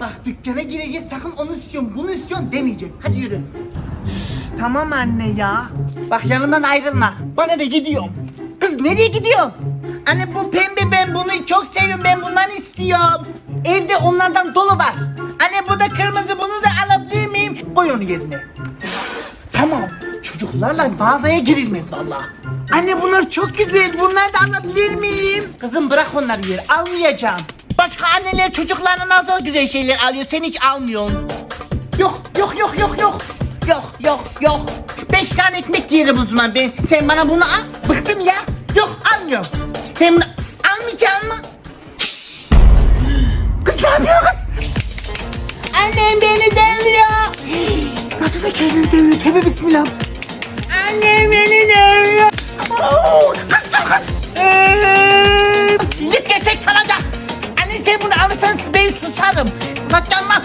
Bak dükkana gireceğiz sakın onu istiyorum bunu istiyorum demeyeceksin. Hadi yürü. Tamam anne ya. Bak yanımdan ayrılma. Bana ne gidiyorum? Kız nereye gidiyorsun? Anne bu pembe ben bunu çok seviyorum ben bundan istiyorum. Evde onlardan dolu var. Anne bu da kırmızı bunu da alabilir miyim? Koy onu yerine. tamam. Çocuklarla mağazaya girilmez valla. Anne bunlar çok güzel. Bunları da alabilir miyim? Kızım bırak onları yer. Almayacağım. Başka anneler çocuklarına nasıl güzel şeyler alıyor. Sen hiç almıyorsun. Yok yok yok yok yok. Yok yok yok. Beş tane ekmek yerim o zaman ben. Sen bana bunu al. Bıktım ya. Yok almıyorum. Sen bunu almayacaksın mı? Kız ne yapıyor kız? Annem beni dövüyor. Nasıl da kendini dövüyor? Tövbe bismillah. Annem Lit gerçek sanacak. Anne sen bunu alırsan ben susarım. Kaçanma. Tamam